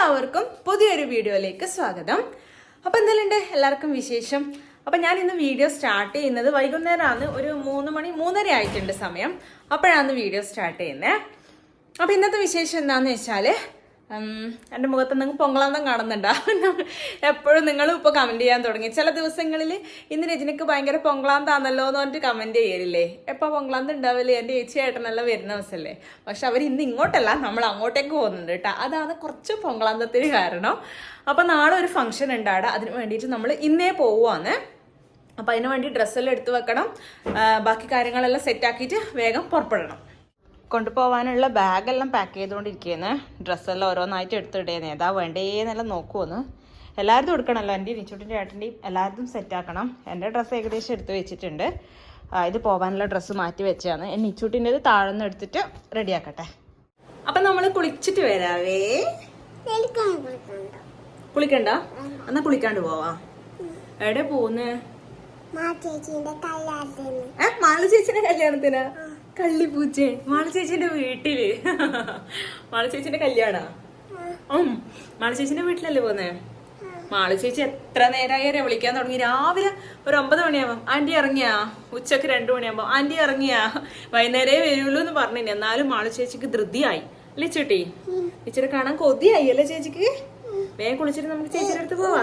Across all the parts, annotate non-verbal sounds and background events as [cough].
എല്ലാവർക്കും പുതിയൊരു വീഡിയോയിലേക്ക് സ്വാഗതം. അപ്പൊ എന്തെല്ലാം എല്ലാവർക്കും വിശേഷം? അപ്പോൾ ഞാൻ ഇന്ന് വീഡിയോ സ്റ്റാർട്ട് ചെയ്യുന്നത് വൈകുന്നേരമാണ്. ഒരു മൂന്ന് മണി മൂന്നര ആയിട്ടുണ്ട് സമയം. അപ്പോഴാണ് വീഡിയോ സ്റ്റാർട്ട് ചെയ്യുന്നത്. അപ്പോൾ ഇന്നത്തെ വിശേഷം എന്താണെന്ന് വെച്ചാൽ എന്റെ മുഖത്ത് നിങ്ങൾ പൊങ്കളാന്തം കാണുന്നുണ്ടോ. എപ്പോഴും നിങ്ങളും ഇപ്പോൾ കമന്റ് ചെയ്യാൻ തുടങ്ങി. ചില ദിവസങ്ങളിൽ ഇന്ന് രജനിക്ക് ഭയങ്കര പൊങ്കളാന്താന്നല്ലോ എന്ന് പറഞ്ഞിട്ട് കമന്റ് ചെയ്യലില്ലേ? എപ്പോൾ പൊങ്കളാന്തം ഉണ്ടാവില്ലേ എന്റെ ചേച്ചി ഏട്ടനെല്ലാം വരുന്ന ദിവസമല്ലേ പക്ഷെ അവർ ഇന്ന് ഇങ്ങോട്ടല്ല നമ്മൾ അങ്ങോട്ടേക്ക് പോകുന്നുണ്ട് കേട്ടോ. അതാണ് കുറച്ച് പൊങ്കളാന്തത്തിന് കാരണം. അപ്പോൾ നാളെ ഒരു ഫംഗ്ഷൻ ഉണ്ടാട അതിന് വേണ്ടിയിട്ട് നമ്മൾ ഇന്നേ പോവുകയാണ് അപ്പോൾ അതിന് വേണ്ടി ഡ്രസ്സെല്ലാം എടുത്തു വെക്കണം. ബാക്കി കാര്യങ്ങളെല്ലാം സെറ്റാക്കിയിട്ട് വേഗം പുറപ്പെടണം. കൊണ്ടുപോകാനുള്ള ബാഗെല്ലാം പാക്ക് ചെയ്തുകൊണ്ടിരിക്കുകയാണ്. ഡ്രസ്സെല്ലാം ഓരോന്നായിട്ട് എടുത്തിടേന്ന് ഏതാ വേണ്ടേന്നെല്ലാം നോക്കുമെന്ന് എല്ലാവരും എടുക്കണമല്ലോ എന്റെ ഇനിച്ചൂട്ടിന്റെ ഏട്ടന്റെയും എല്ലാവരും സെറ്റാക്കണം എന്റെ ഡ്രസ്സ് ഏകദേശം എടുത്ത് വെച്ചിട്ടുണ്ട്. ഇത് പോകാനുള്ള ഡ്രസ്സ് മാറ്റി വെച്ചാണ് നിച്ചൂട്ടിന്റെത് താഴ്ന്ന് എടുത്തിട്ട് റെഡിയാക്കട്ടെ. അപ്പം നമ്മൾ കുളിച്ചിട്ട് വരാവേ. കുളിക്കണ്ട? എന്നാ കുളിക്കാണ്ട് പോവാ. എവിടെ പോകുന്നേ മാളു ചേച്ചിന്റെ കല്യാണത്തിനാ. കള്ളിപ്പൂച്ചേ മാളു ചേച്ചിന്റെ വീട്ടിൽ. മാളു ചേച്ചിന്റെ കല്യാണ? ഉം. മാളു ചേച്ചിന്റെ വീട്ടിലല്ലേ പോന്നേ? മാളു ചേച്ചി എത്ര നേരമായി വിളിക്കാൻ തുടങ്ങി. രാവിലെ ഒരു ഒമ്പത് മണിയാകുമ്പോ ആന്റി ഇറങ്ങിയാ? ഉച്ചയ്ക്ക് രണ്ടു മണിയാകുമ്പോ ആന്റി ഇറങ്ങിയാ? വൈകുന്നേരേ വരുള്ളൂ എന്ന് പറഞ്ഞു എന്നാലും മാളു ചേച്ചിക്ക് ധൃതിയായി. അല്ലേ ചേട്ടി? ഇച്ചിരി കാണാൻ കൊതിയായി അല്ലേ ചേച്ചിക്ക്? വേഗം കുളിച്ചിട്ട് നമുക്ക് ചേച്ചിയുടെ അടുത്ത് പോവാ.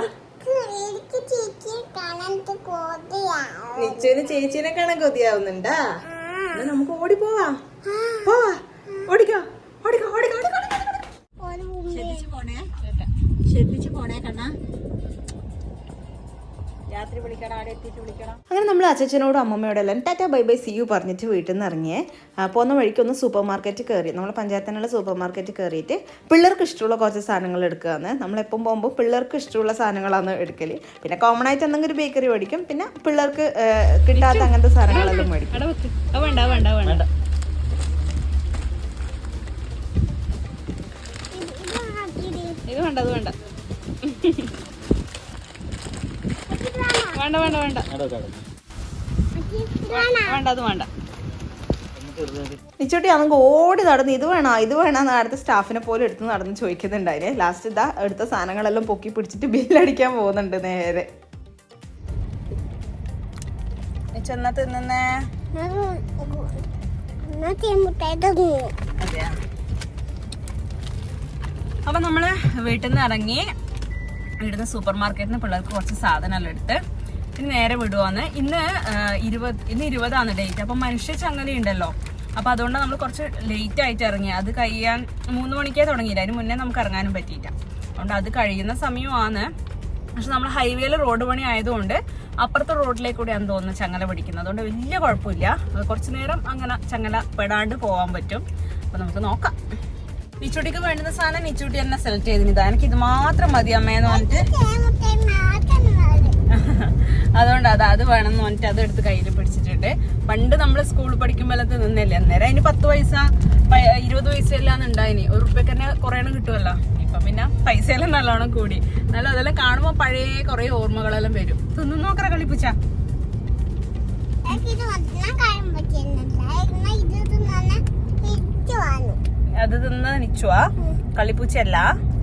നിശ്ചയിന് ചേച്ചീനെ കാണാൻ കൊതിയാവുന്നുണ്ടാ? നമുക്ക് ഓടി പോവാ. ഓടിക്കോ. ഓടിക്കോ ഓടിക്കോ ഓടിക്കോ ഓടിക്കോ, ഓടിക്കോ. ശ്രദ്ധിച്ചു പോണേ. ശ്രദ്ധിച്ചു പോണേ കണ്ണാ. രാത്രി വിളിക്കണം ആടെ എത്തിയിട്ട് വിളിക്കണം അങ്ങനെ നമ്മൾ അച്ഛനോടും അമ്മമ്മയോടും എല്ലാം tata bye bye see you പറഞ്ഞിട്ട് വീട്ടിൽ നിന്ന് ഇറങ്ങിയേ. പോകുന്ന വഴിക്ക് ഒന്ന് സൂപ്പർ മാർക്കറ്റ് കയറി. നമ്മൾ പഞ്ചായത്തിനുള്ള സൂപ്പർ മാർക്കറ്റ് കയറിയിട്ട് പിള്ളേർക്ക് ഇഷ്ടമുള്ള കുറച്ച് സാധനങ്ങൾ എടുക്കുകയാണ്. നമ്മളെപ്പം പോകുമ്പോൾ പിള്ളേർക്ക് ഇഷ്ടമുള്ള സാധനങ്ങളാണ് എടുക്കൽ പിന്നെ കോമൺ ആയിട്ട് എന്തെങ്കിലും ഒരു ബേക്കറി മേടിക്കും. പിന്നെ പിള്ളേർക്ക് കിട്ടാത്ത അങ്ങനത്തെ സാധനങ്ങളെല്ലാം മേടിക്കും. വേണ്ട വേണ്ട വേണ്ട. ഇത് വേണ്ട അത് വേണ്ട. വേണ്ട വേണ്ട വേണ്ട. വേണ്ട അത് വേണ്ട. ഇച്ചോട്ടി നമുക്ക് ഓടി നടന്ന് ഇത് വേണോ? ഇത് വേണോ? അടുത്ത സ്റ്റാഫിനെ പോലെ എടുത്ത് നടന്ന് ചോദിക്കുന്നുണ്ടായില്ലേ ലാസ്റ്റ് ഇതാ എടുത്ത സാധനങ്ങളെല്ലാം പൊക്കി പിടിച്ചിട്ട് ബില്ലടിക്കാൻ പോകുന്നുണ്ട് നേരെ. അപ്പൊ നമ്മൾ വീട്ടിൽ നിന്ന് ഇറങ്ങി നിന്ന് സൂപ്പർ മാർക്കറ്റിൽ നിന്ന് പിള്ളേർക്ക് കുറച്ച് സാധനമെല്ലാം എടുത്ത് ഇനി നേരെ വിടുവാന്ന്. ഇന്ന് ഇരുപത് ഇന്ന് ഇരുപതാണ് ഡേറ്റ്. അപ്പം മനുഷ്യ ചങ്ങല ഉണ്ടല്ലോ. അപ്പം അതുകൊണ്ട് നമ്മൾ കുറച്ച് ലേറ്റ് ആയിട്ട് ഇറങ്ങി അത് കഴിയാൻ മൂന്ന് മണിക്കേ തുടങ്ങിയില്ല. അതിന് മുന്നേ നമുക്ക് ഇറങ്ങാനും പറ്റിയില്ല. അതുകൊണ്ട് അത് കഴിയുന്ന സമയമാണ്. പക്ഷെ നമ്മൾ ഹൈവേയിൽ റോഡ് പണി ആയതുകൊണ്ട് അപ്പുറത്തെ റോഡിലേക്ക് കൂടെയാണ് തോന്നുന്നു ചങ്ങല പിടിക്കുന്നത്. അതുകൊണ്ട് വലിയ കുഴപ്പമില്ല. കുറച്ച് നേരം അങ്ങനെ ചങ്ങല പെടാണ്ട് പോകാൻ പറ്റും. അപ്പം നമുക്ക് നോക്കാം. നിച്ചൂട്ടിക്ക് വേണ്ടുന്ന സാധനം നിച്ചൂട്ടി തന്നെ സെലക്ട് ചെയ്തിട്ടാ എനിക്ക് ഇത് മാത്രം മതി അമ്മയെന്ന് പറഞ്ഞിട്ട്. [laughs] അതുകൊണ്ട് അത് അത് വേണം എന്ന് പറഞ്ഞിട്ട് അത് എടുത്ത് കയ്യിൽ പിടിച്ചിട്ടുണ്ട്. പണ്ട് നമ്മൾ സ്കൂളിൽ പഠിക്കുമ്പോഴത്തെ നിന്നില്ലേ അന്നേരം അതിന് പത്ത് പൈസ ഇരുപത് പൈസ എല്ലാം ഉണ്ടായിനി. ഒരു റുപ്യക്ക് തന്നെ കുറേ കിട്ടുമല്ലോ ഇപ്പൊ പിന്നെ പൈസ എല്ലാം നല്ലോണം കൂടി. എന്നാലും അതെല്ലാം കാണുമ്പോൾ പഴയ കുറേ ഓർമ്മകളെല്ലാം വരും. തിന്നു നോക്കറ കളിപ്പിച്ച. ഇത് അത് തിന്ന് നിച്ചുവാ കളിപ്പൂച്ചയല്ല.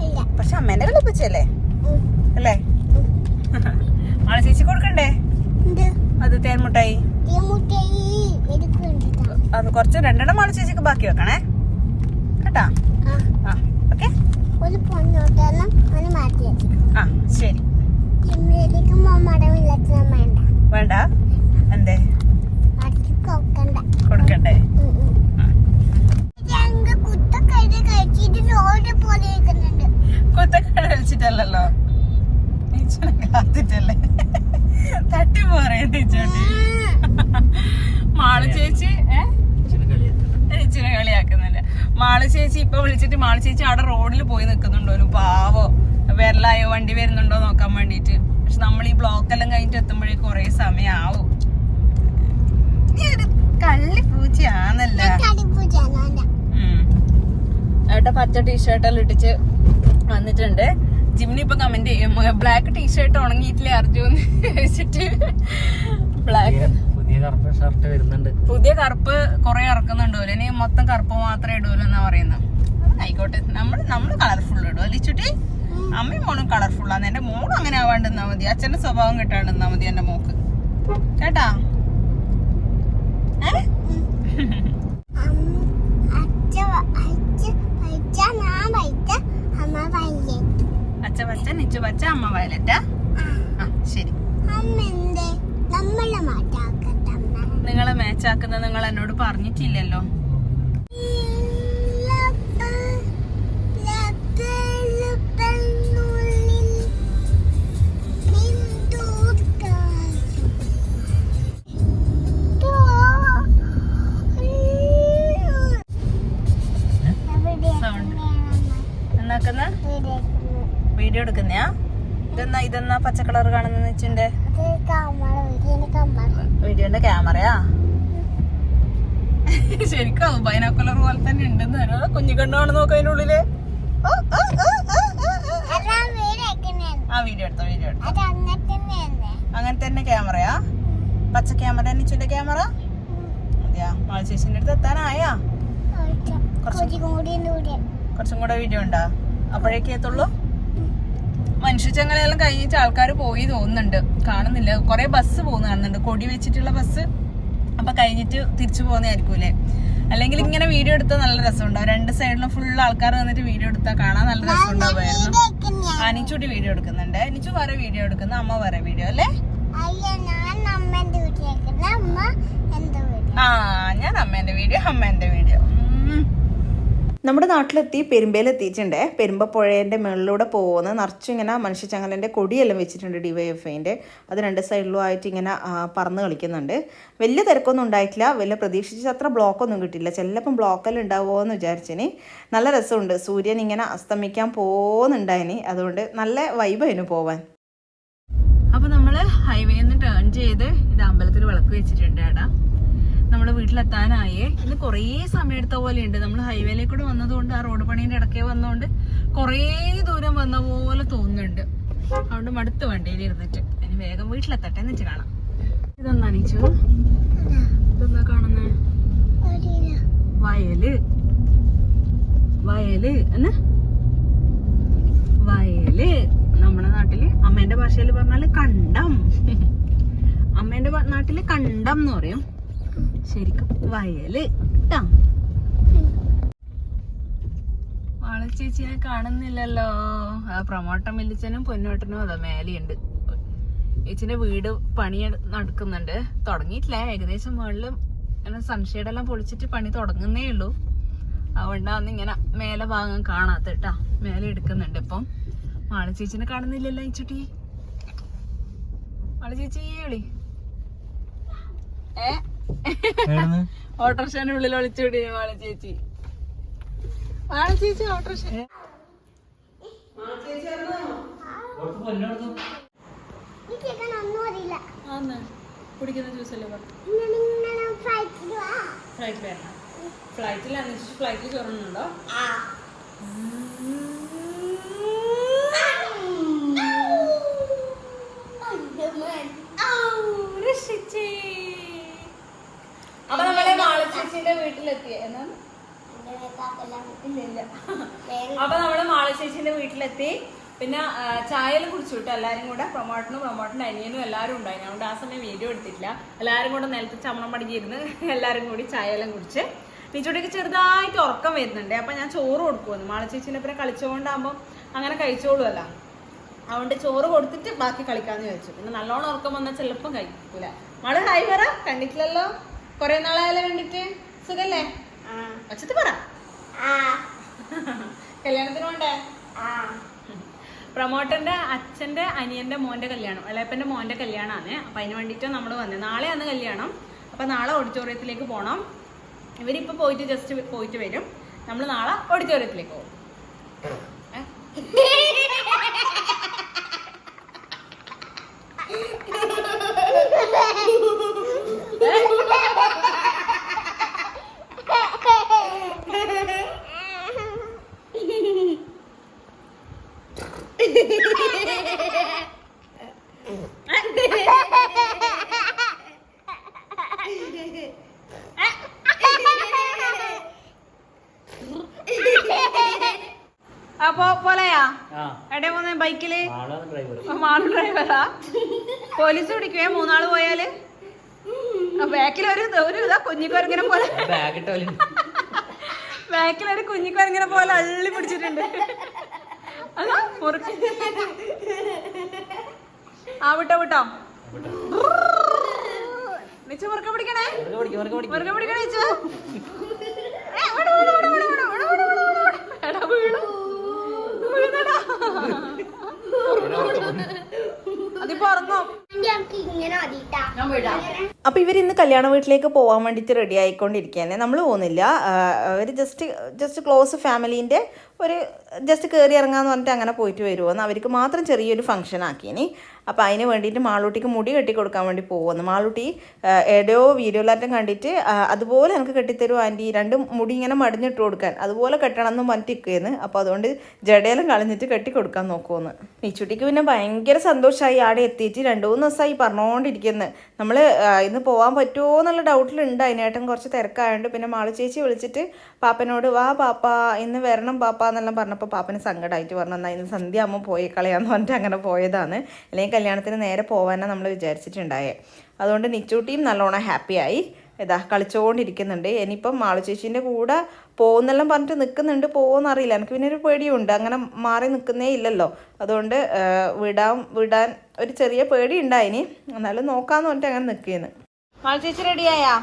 ഇല്ല. പക്ഷെ അമ്മേന്റെ കളിപ്പൂച്ചയല്ലേ? ഉം. അല്ലേ? ആളെ ചേച്ചി കൊടുക്കണ്ടേ? അത് തേൻമുട്ടായി. അത് കുറച്ച് രണ്ടെണ്ണം ആളെ ചേച്ചിക്ക് ബാക്കി വെക്കണേ. കേട്ടാ? ആ. ഓക്കെ. ആ ശരി. വേണ്ട. എന്തേ? കൊടുക്കണ്ടേ. കുത്തക്കഴുതി കഴിച്ചിട്ട് ലോഡ് പോലെ ഇരിക്കുന്നുണ്ട്. കുത്തൊക്കെ കഴിച്ചിട്ടല്ലല്ലോ. നീച്ചനെ കാത്തിട്ടല്ലേ? തട്ടി പോറേ ടീച്ചോട്ടി മാളു ചേച്ചി ഏ? കളിയാക്കുന്നുണ്ട്. കളിയാക്കുന്നില്ല മാളു ചേച്ചി ഇപ്പൊ വിളിച്ചിട്ട് മാളു ചേച്ചി അവിടെ റോഡിൽ പോയി നിൽക്കുന്നുണ്ടോ. ഒരു പാവോ വിരലായോ വണ്ടി വരുന്നുണ്ടോ നോക്കാൻ വേണ്ടിട്ട് പക്ഷെ നമ്മൾ ഈ ബ്ലോക്ക് എല്ലാം കഴിഞ്ഞിട്ട് എത്തുമ്പോഴേ കുറെ സമയാവും. നീ ഒരു കള്ളി കടിപ്പൂച്ചാണ് ഏട്ട പച്ച ടീഷർട്ടെല്ലാം ഇട്ടിച്ച് വന്നിട്ടുണ്ട്. ജിമിനി ഇപ്പൊ കമന്റ് ചെയ്യും ബ്ലാക്ക് ടീഷർട്ട് ഉണങ്ങിയിട്ടില്ലേ അർജുൻ? വെച്ചിട്ട് ബ്ലാക്ക് പുതിയ കറുപ്പ് ഷർട്ട് വരുന്നുണ്ട്. പുതിയ കറുപ്പ് കുറെ ഇറക്കുന്നുണ്ട് ഇനി മൊത്തം കറുപ്പ് മാത്രമേ ഇടൂലെന്നാ പറയുന്നത് ആയിക്കോട്ടെ. നമ്മൾ നമ്മൾ കളർഫുൾ ഇടും. അല്ലേ ചുട്ടി? അമ്മയും മോളും കളർഫുൾ ആണ്. എന്റെ മോളും അങ്ങനെ ആവാണ്ടിരുന്നാ മതി. അച്ഛന്റെ സ്വഭാവം കിട്ടാണ്ടിരുന്നാ മതി എന്റെ മോക്ക്. കേട്ടാ? ഏ? പൈച്ച ഞാൻ അമ്മ വൈലറ്റ് അച്ഛ പച്ച നിച്ചു പച്ച അമ്മ വയലറ്റാ. ആ ശരി. അമ്മ നമ്മളെ നിങ്ങളെ മാച്ചാക്കുന്നത് നിങ്ങൾ എന്നോട് പറഞ്ഞിട്ടില്ലല്ലോ. എന്നാക്കുന്ന വീഡിയോ എടുക്കുന്നയാ? ഇതെന്നാ ഇതെന്നാ പച്ച കളർ കാണുന്ന വെച്ചിന്റെ വീഡിയോന്റെ ക്യാമറയാ? ശരിക്കും ബൈനാക്കുലർ പോലെ തന്നെ ഉണ്ടെന്ന് അറിയാം. കുഞ്ഞു കണ്ണാണ് നോക്കാം അതിന്റെ ഉള്ളിൽ. ആ വീഡിയോ എടുത്തോ വീഡിയോ എടുത്തോ. അങ്ങനെ തന്നെ ക്യാമറയാ? പച്ച ക്യാമറ നിച്ചുന്റെ ക്യാമറ? അതെയാ മാളശേഷിന്റെ അടുത്ത് എത്താനായാ? കുറച്ചും കൂടി കുറച്ചും കൂടെ വീഡിയോ ഉണ്ടാ? അപ്പോഴേക്കേ എത്തുള്ളൂ? മനുഷ്യച്ചങ്ങലെല്ലാം കഴിഞ്ഞിട്ട് ആൾക്കാർ പോയി തോന്നുന്നുണ്ട്. കാണുന്നില്ല. കുറെ ബസ് പോകുന്ന കാണുന്നുണ്ട്. കൊടി വെച്ചിട്ടുള്ള ബസ് അപ്പൊ കഴിഞ്ഞിട്ട് തിരിച്ചു പോകുന്നതായിരിക്കൂലേ അല്ലെങ്കിൽ ഇങ്ങനെ വീഡിയോ എടുത്താൽ നല്ല രസമുണ്ടാവും രണ്ട് സൈഡിലും ഫുൾ ആൾക്കാർ വന്നിട്ട് വീഡിയോ എടുത്താൽ കാണാൻ നല്ല രസമുണ്ടാവുമായിരുന്നു. അനിച്ചൂട്ടി വീഡിയോ എടുക്കുന്നുണ്ട്. അനിച്ചു വേറെ വീഡിയോ എടുക്കുന്നു. അമ്മ വേറെ വീഡിയോ അല്ലേ? ആ ഞാൻ അമ്മേന്റെ വീഡിയോ അമ്മേന്റെ വീഡിയോ നമ്മുടെ നാട്ടിലെത്തി പെരുമ്പയിലെത്തിയിട്ടുണ്ട് പെരുമ്പപ്പുഴേന്റെ മുകളിലൂടെ പോകുന്ന നിറച്ചും ഇങ്ങനെ കൊടിയെല്ലാം വെച്ചിട്ടുണ്ട് ഡി വൈ എഫ് ഐന്റെ അത് രണ്ട് സൈഡിലും ആയിട്ട് ഇങ്ങനെ പറന്ന് കളിക്കുന്നുണ്ട്. വലിയ തിരക്കൊന്നും ഉണ്ടായിട്ടില്ല. വലിയ പ്രതീക്ഷിച്ച അത്ര ബ്ലോക്കൊന്നും കിട്ടില്ല ചിലപ്പം ബ്ലോക്കെല്ലാം ഉണ്ടാവുമോ എന്ന് വിചാരിച്ചിനി. നല്ല രസമുണ്ട്. സൂര്യൻ ഇങ്ങനെ അസ്തമിക്കാൻ പോകുന്നുണ്ടായിനി. അതുകൊണ്ട് നല്ല വൈബായിരുന്നു പോവാൻ. അപ്പോൾ നമ്മൾ ഹൈവേന്ന് ടേൺ ചെയ്ത് ഇത് അമ്പലത്തിൽ വിളക്ക് വെച്ചിട്ടുണ്ട് ഏടാ നമ്മൾ വീട്ടിലെത്താനായേ. ഇന്ന് കുറേ സമയം എടുത്ത പോലെ ഉണ്ട് നമ്മൾ ഹൈവേയിലേക്ക് കൂടെ വന്നതുകൊണ്ട് ആ റോഡ് പണീന്റെ ഇടയ്ക്ക് വന്നതുകൊണ്ട് കുറേ ദൂരം വന്ന പോലെ തോന്നുന്നുണ്ട്. അതുകൊണ്ട് മടുത്ത് വണ്ടിയിൽ ഇരുന്നിട്ട്. ഇനി വേഗം വീട്ടിലെത്തട്ടെ എന്ന് വെച്ച് കാണാം. ഇതൊന്നാ നീച്ചു ഇതൊന്നാ കാണുന്നേ? വയൽ. വയൽ. എന്ന്? വയൽ. നമ്മുടെ നാട്ടിൽ അമ്മേന്റെ ഭാഷയിൽ പറഞ്ഞാൽ കണ്ടം. അമ്മേന്റെ നാട്ടിൽ കണ്ടം എന്ന് പറയും. ശരിക്കും വയൽ. ട്ടാ. മാള ചേച്ചിനെ കാണുന്നില്ലല്ലോ. ആ പ്രമോട്ടം വലിച്ചനും പൊന്നോട്ടനും അതാ മേലെയുണ്ട്. ചേച്ചിന്റെ വീട് പണി നടക്കുന്നുണ്ട്. തുടങ്ങിയിട്ടില്ല. ഏകദേശം ഇങ്ങനെ സൺഷെയ്ഡ് എല്ലാം പൊളിച്ചിട്ട് പണി തുടങ്ങുന്നേ ഉള്ളൂ. അതുകൊണ്ടാന്ന് ഇങ്ങനെ മേലെ ഭാഗം കാണാത്ത കേട്ടാ മേലെ എടുക്കുന്നുണ്ട് ഇപ്പം. മാള ചേച്ചിനെ കാണുന്നില്ലല്ലോ ചുട്ടി മാള ചേച്ചി വിളി. ഏ? ഓട്ടോറിക്ഷന്റെ ഉള്ളിൽ വാള ചേച്ചി. മാള ചേച്ചി ഓട്ടോറിക്ഷ കുടിക്കുന്ന ജ്യൂസല്ലേ ഫ്ലൈറ്റിൽ ഫ്ലൈറ്റിൽ അന്വേഷിച്ച് ഫ്ലൈറ്റിൽ കയറുന്നുണ്ടോ ആ അപ്പൊ നമ്മളെ മാളച്ചേച്ചിന്റെ വീട്ടിലെത്തി. എന്നാണ്? ഇല്ല ഇല്ല അപ്പൊ നമ്മൾ മാളച്ചേച്ചിന്റെ വീട്ടിലെത്തി. പിന്നെ ചായയിൽ കുടിച്ചു വിട്ടു. എല്ലാരും കൂടെ പ്രൊമോട്ടനും പ്രൊമോട്ടന്റെ അനിയനും എല്ലാരും ഉണ്ടായിരുന്നു അതുകൊണ്ട് ആ സമയം വീഡിയോ എടുത്തിട്ടില്ല. എല്ലാരും കൂടെ നിലത്ത് ചമ്മണം പടിക്കിരുന്ന് എല്ലാരും കൂടി ചായയെല്ലാം കുടിച്ച് ടീച്ചോട്ടേക്ക് ചെറുതായിട്ട് ഉറക്കം വരുന്നുണ്ട്. അപ്പൊ ഞാൻ ചോറ് കൊടുക്കുമെന്ന് മാളച്ചേച്ചിന്റെ പിന്നെ കളിച്ചുകൊണ്ടാകുമ്പോ അങ്ങനെ കഴിച്ചോളുമല്ല അതുകൊണ്ട് ചോറ് കൊടുത്തിട്ട് ബാക്കി കളിക്കാന്ന് വിചാരിച്ചു. പിന്നെ നല്ലോണം ഉറക്കം വന്നാൽ ചിലപ്പം കഴിക്കൂല. മാൾ ഹൈവറ പറ. കണ്ടിട്ടില്ലല്ലോ? കൊറേ നാളായാലോ കണ്ടിട്ട്? സുഖല്ലേ? അച്ഛത്ത് പറ. കല്യാണത്തിന് വേണ്ടേ പ്രമോട്ടന്റെ അച്ഛന്റെ അനിയന്റെ മോന്റെ കല്യാണം ഇളയപ്പന്റെ മോന്റെ കല്യാണമാണ് അപ്പൊ അതിന് വേണ്ടിയിട്ട് നമ്മൾ വന്നത് നാളെയാണ് കല്യാണം. അപ്പൊ നാളെ ഓഡിറ്റോറിയത്തിലേക്ക് പോകണം ഇവരിപ്പോ പോയിട്ട് ജസ്റ്റ് പോയിട്ട് വരും. നമ്മൾ നാളെ ഓഡിറ്റോറിയത്തിലേക്ക് പോകും [laughs] പോലീസ് പിടിക്കുകയാ മൂന്നാൾ പോയാൽ? ബാക്കിലൊരു ഒരു ഇതാ കുഞ്ഞിക്കൊരങ്ങനെ പോലെ. ബാക്കിലൊരു കുഞ്ഞിക്കൊരങ്ങനെ പോലെ അള്ളി പിടിച്ചിട്ടുണ്ട്. അതാ മുറുക്ക്. ആ വിട്ടോ വിട്ടോ. നിച്ച പിടിക്കണേ? പിടിക്കണേ നിച്ച അപ്പോൾ ഇവർ ഇന്ന് കല്യാണ വീട്ടിലേക്ക് പോകാൻ വേണ്ടിയിട്ട് റെഡി ആയിക്കൊണ്ടിരിക്കുകയാണ്. നമ്മൾ പോകുന്നില്ല. അവർ ജസ്റ്റ് ജസ്റ്റ് ക്ലോസ് ഫാമിലീന്റെ ഒരു ജസ്റ്റ് കയറി ഇറങ്ങാന്ന് പറഞ്ഞിട്ട് അങ്ങനെ പോയിട്ട് വരുമോ അവർക്ക് മാത്രം ചെറിയൊരു ഫംഗ്ഷൻ ആക്കിയിനി. അപ്പോൾ അതിന് വേണ്ടിയിട്ട് മാളൂട്ടിക്ക് മുടി കെട്ടി കൊടുക്കാൻ വേണ്ടി പോകുന്നു മാളൂട്ടി ഏടയോ വീഡിയോയിലാറ്റം കണ്ടിട്ട് അതുപോലെ എനിക്ക് കെട്ടിത്തരും ആന്റി രണ്ട് മുടി ഇങ്ങനെ മടിഞ്ഞിട്ട് കൊടുക്കാൻ. അതുപോലെ കെട്ടണം എന്ന് പറഞ്ഞിരിക്കുകയെന്ന് അപ്പോൾ അതുകൊണ്ട് ജടയെല്ലാം കളഞ്ഞിട്ട് കെട്ടി കൊടുക്കാൻ നോക്കുമെന്ന് നീച്ചുട്ടിക്ക് പിന്നെ ഭയങ്കര സന്തോഷമായി ആടെ എത്തിയിട്ട് രണ്ട് മൂന്ന് ദിവസമായി പറഞ്ഞുകൊണ്ടിരിക്കുന്നത് നമ്മൾ ഇന്ന് പോകാൻ പറ്റുമോ എന്നുള്ള ഡൗട്ടിലുണ്ട്. അതിനേട്ടൻ കുറച്ച് തിരക്കായതുകൊണ്ട് പിന്നെ മാളു ചേച്ചി വിളിച്ചിട്ട് പാപ്പനോട് വാ പാപ്പ ഇന്ന് വരണം പാപ്പ എന്നെല്ലാം പറഞ്ഞപ്പോൾ പാപ്പന് സങ്കടമായിട്ട് പറഞ്ഞു എന്നാൽ ഇന്ന് സന്ധ്യ അമ്മ പോയി കളയാന്ന് പറഞ്ഞിട്ട് അങ്ങനെ പോയതാണ്. അല്ലെങ്കിൽ കല്യാണത്തിന് നേരെ പോകാനാണ് നമ്മൾ വിചാരിച്ചിട്ടുണ്ടായേ. അതുകൊണ്ട് നിച്ചൂട്ടിയും നല്ലോണം ഹാപ്പിയായി ഇതാ കളിച്ചുകൊണ്ടിരിക്കുന്നുണ്ട് ഇനിയിപ്പം മാളു ചേച്ചീന്റെ കൂടെ പോകുന്നെല്ലാം പറഞ്ഞിട്ട് നിൽക്കുന്നുണ്ട് പോകുമെന്ന് അറിയില്ല. എനിക്ക് പിന്നെ ഒരു പേടിയുണ്ട്. അങ്ങനെ മാറി നിൽക്കുന്നേ ഇല്ലല്ലോ. അതുകൊണ്ട് വിടാൻ വിടാൻ ഒരു ചെറിയ പേടി ഉണ്ടായിനി എന്നാലും നോക്കാന്ന് പറഞ്ഞിട്ട് അങ്ങനെ നിൽക്കുന്നു മാളു ചേച്ചി റെഡിയായാ?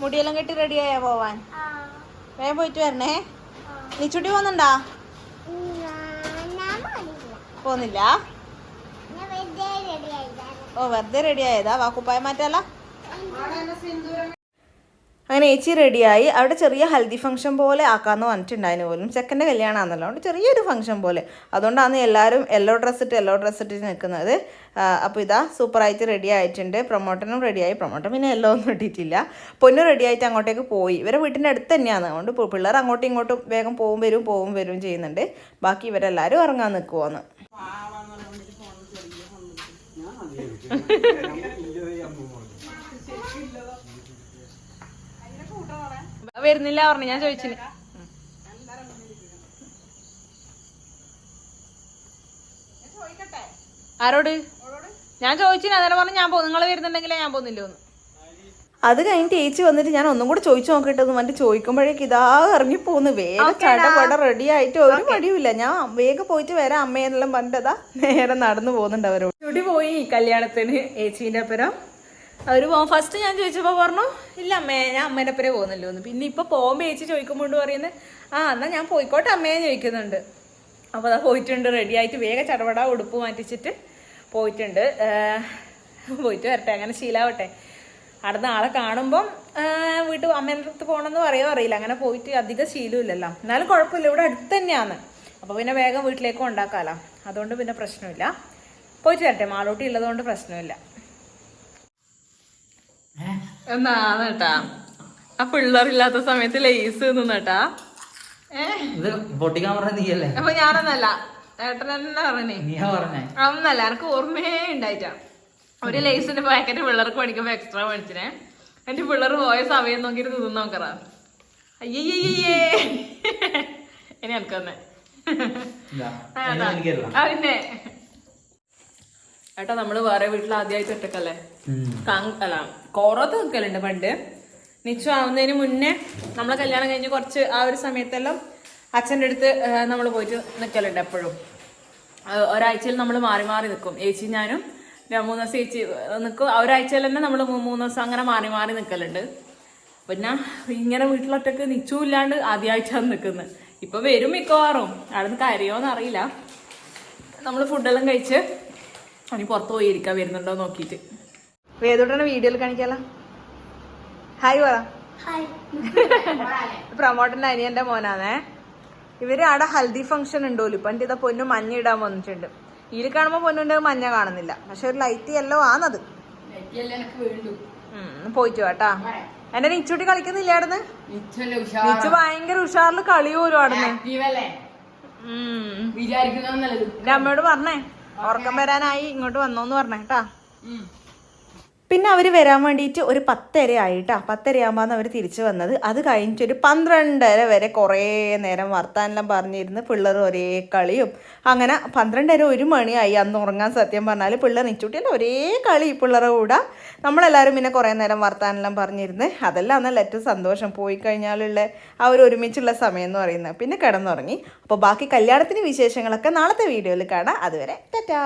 മുടിയെല്ലാം കെട്ടി റെഡിയായാ പോവാൻ? വേഗം പോയിട്ട് വരണേ. നീച്ചുട്ടി പോകുന്നുണ്ടാ ഞാൻ മതിയില്ല പോകുന്നില്ല ഞാൻ വെറുതെ റെഡി ആയിട്ടാണ് ഓ വെറുതെ റെഡി ആയതാ കുപ്പായം മാറ്റല്ല അങ്ങനെ ഏച്ചി റെഡിയായി അവിടെ ചെറിയ ഹൽദി ഫംഗ്ഷൻ പോലെ ആക്കാമെന്ന് പറഞ്ഞിട്ടുണ്ടായിരുന്നു പോലും. ചെക്കന്റെ കല്യാണമാണെന്നല്ലോ അതുകൊണ്ട് ചെറിയൊരു ഫംഗ്ഷൻ പോലെ. അതുകൊണ്ടാണ് എല്ലാവരും യെല്ലോ ഡ്രസ്സ് ഇട്ട് യെല്ലോ ഡ്രസ്സ് ഇട്ട് നിൽക്കുന്നത്. അപ്പോൾ ഇതാ സൂപ്പറായിട്ട് റെഡി ആയിട്ടുണ്ട്. പ്രൊമോട്ടനും റെഡിയായി പ്രൊമോട്ടൻ പിന്നെ യെല്ലോ ഒന്നും ഇട്ടിട്ടില്ല. പൊന്നു റെഡിയായിട്ട് അങ്ങോട്ടേക്ക് പോയി. ഇവരെ വീട്ടിന്റെ അടുത്ത് തന്നെയാണ്. അതുകൊണ്ട് പിള്ളേർ അങ്ങോട്ടും ഇങ്ങോട്ടും വേഗം പോവും വരും പോവും വരും ചെയ്യുന്നുണ്ട്. ബാക്കി ഇവരെല്ലാവരും ഇറങ്ങാൻ നിൽക്കുവാന്ന് വരുന്നില്ല പറഞ്ഞു ഞാൻ ചോദിച്ചില്ല ആരോട്? ഞാൻ ചോദിച്ചിന് അന്നേരം പറഞ്ഞു ഞാൻ നിങ്ങൾ വരുന്നുണ്ടെങ്കിലേ ഞാൻ പോകുന്നില്ല ഒന്ന് അത് കഴിഞ്ഞിട്ട് ചേച്ചി വന്നിട്ട് ഞാൻ ഒന്നും കൂടെ ചോദിച്ചു നോക്കട്ടെ എന്ന് പറഞ്ഞിട്ട് ചോദിക്കുമ്പോഴേക്ക് ഇതാ ഇറങ്ങി പോകുന്നു വേഗം ചടപട റെഡി ആയിട്ട് ഒരു മടിയുമില്ല. ഞാൻ വേഗം പോയിട്ട് വരാം അമ്മയെന്നെല്ലാം പറഞ്ഞിട്ടതാ നേരെ നടന്നു പോകുന്നുണ്ട് അവരോട്. ചുടി പോയി കല്യാണത്തിന് ചേച്ചീന്റെ അപ്പുറം അവർ പോകും ഫസ്റ്റ് ഞാൻ ചോദിച്ചപ്പോൾ പറഞ്ഞു ഇല്ല അമ്മേ ഞാൻ അമ്മേന്റെ അപ്പുറേ പോകുന്നല്ലോ എന്ന്. പിന്നെ ഇപ്പൊ പോകുമ്പോൾ ചേച്ചി ചോദിക്കുമ്പോൾ പറയുന്നത് ആ എന്നാ ഞാൻ പോയിക്കോട്ടെ അമ്മയെ ചോദിക്കുന്നുണ്ട്. അപ്പോൾ അതാ പോയിട്ടുണ്ട് റെഡി ആയിട്ട് വേഗം ചടപട ഉടുപ്പ് മാറ്റിച്ചിട്ട് പോയിട്ടുണ്ട്. പോയിട്ട് വരട്ടെ അങ്ങനെ ശീലാവട്ടെ. അവിടെ ആളെ കാണുമ്പം ഏഹ് വീട്ടിൽ അമ്മേന്റെ അടുത്ത് പോകണമെന്ന് പറയുമോ അറിയില്ല. അങ്ങനെ പോയിട്ട് അധികം ശീലമില്ലല്ലോ. എന്നാലും കുഴപ്പമില്ല. ഇവിടെ അടുത്ത് തന്നെയാണ്. അപ്പോൾ പിന്നെ വേഗം വീട്ടിലേക്ക് ഉണ്ടാക്കാമല്ലോ അതുകൊണ്ട് പിന്നെ പ്രശ്നമില്ല. പോയിട്ട് വരട്ടെ. മാളൂട്ടി ഉള്ളതുകൊണ്ട് പ്രശ്നമില്ല. എന്നാണ് കേട്ടാ ആ പിള്ളേരില്ലാത്ത സമയത്ത് ലേസ് നിന്നേട്ടാ പൊട്ടിക്കാൻ പറഞ്ഞ നീയല്ലേ? അപ്പൊ ഞാനൊന്നല്ല. ഏട്ടൻ തന്നെ പറഞ്ഞേ. നീയാ പറഞ്ഞേ. അന്നല്ല. എനിക്ക് ഓർമ്മയേ ഉണ്ടായിട്ടാ. ഒരു ലേസിന്റെ പാക്കറ്റ് പിള്ളേർക്ക് മേടിക്കുമ്പോ എക്സ്ട്രാ മേടിച്ചിനെ എന്റെ പിള്ളേർ പോയ സമയം നോക്കിയിട്ട് തിന്നു നോക്കറ. അയ്യയ്യേ ഇനി എനിക്ക് തന്നെ. പിന്നെ. ഏട്ടാ നമ്മൾ വേറെ വീട്ടിൽ ആദ്യമായിട്ട് ഒറ്റക്കല്ലേ. കാങ് അല്ല കോറത്ത് നിൽക്കലുണ്ട് പണ്ട്. നിശ്ചയം ആവുന്നതിന് മുന്നേ നമ്മളെ കല്യാണം കഴിഞ്ഞ് കുറച്ച് ആ ഒരു സമയത്തെല്ലാം അച്ഛന്റെ അടുത്ത് നമ്മൾ പോയിട്ട് നിൽക്കലുണ്ട് എപ്പോഴും. ഒരാഴ്ചയിൽ നമ്മൾ മാറി മാറി നിൽക്കും ഏച്ചി ഞാനും ഞാൻ മൂന്ന് ദിവസം ഏച്ചി നിൽക്കും ഒരാഴ്ച ഒരാഴ്ചയിൽ തന്നെ നമ്മൾ മൂന്ന് ദിവസം അങ്ങനെ മാറി മാറി നിൽക്കലുണ്ട് പിന്നെ ഇങ്ങനെ വീട്ടിലൊറ്റക്ക് നിച്ചും ഇല്ലാണ്ട് ആദ്യമായിട്ടാണ് നിൽക്കുന്നത് ഇപ്പൊ വരും മിക്കവാറും. അവിടെ നിന്ന് കാര്യമോന്ന് അറിയില്ല. നമ്മൾ ഫുഡെല്ലാം കഴിച്ച് ഇനി പുറത്ത് പോയി ഇരിക്കാൻ വരുന്നുണ്ടോ നോക്കിയിട്ട്. വേദോട്ടാണ് വീഡിയോയിൽ കാണിക്കാലോ. ഹായ് പറ ഹായ് പ്രമോട്ടന്റെ അനിയന്റെ മോനാണേ ഇവർ അവിടെ ഹൽദി ഫംഗ്ഷൻ ഉണ്ടോലു. ഇപ്പൊ എന്റെ ഇതാ പൊന്നു മഞ്ഞ ഇടാൻ വന്നിട്ടുണ്ട്. ഇതിൽ കാണുമ്പോ പൊന്നുണ്ട് മഞ്ഞ കാണുന്നില്ല. പക്ഷെ ഒരു ലൈറ്റ് യെല്ലോ ആണത്. ഉം, പോയിട്ട് വാട്ടാ എന്റെ നിച്ചുട്ടി കളിക്കുന്നില്ല അവിടുന്ന്? നിച്ചു ഭയങ്കര ഉഷാറിൽ കളി പോലും. എന്റെ അമ്മയോട് പറഞ്ഞേ ഉറക്കം വരാനായി ഇങ്ങോട്ട് വന്നോന്ന് പറഞ്ഞേ കേട്ടാ പിന്നെ അവർ വരാൻ വേണ്ടിയിട്ട് ഒരു പത്തര ആയിട്ടാ. പത്തര ആകുമ്പോൾ അവർ തിരിച്ചു വന്നത്. അത് കഴിഞ്ഞിട്ട് ഒരു പന്ത്രണ്ടര വരെ കുറേ നേരം വർത്താനെല്ലാം പറഞ്ഞിരുന്ന് പിള്ളേർ ഒരേ കളിയും. അങ്ങനെ പന്ത്രണ്ടര ഒരു മണിയായി അന്ന് ഉറങ്ങാൻ സത്യം പറഞ്ഞാൽ പിള്ളേർ നിച്ചുട്ടിയല്ല ഒരേ കളി പിള്ളേരെ കൂടെ. നമ്മളെല്ലാവരും പിന്നെ കുറേ നേരം വർത്താനെല്ലാം പറഞ്ഞിരുന്ന്. അതെല്ലാം അന്നല്ല ഏറ്റവും സന്തോഷം. പോയി കഴിഞ്ഞാലുള്ള ആ ഒരു ഒരുമിച്ചുള്ള സമയം എന്ന് പറയുന്നത്. പിന്നെ കിടന്നുറങ്ങി. അപ്പോൾ ബാക്കി കല്യാണത്തിന് വിശേഷങ്ങളൊക്കെ നാളത്തെ വീഡിയോയിൽ കാണാം. അതുവരെ ടാറ്റാ.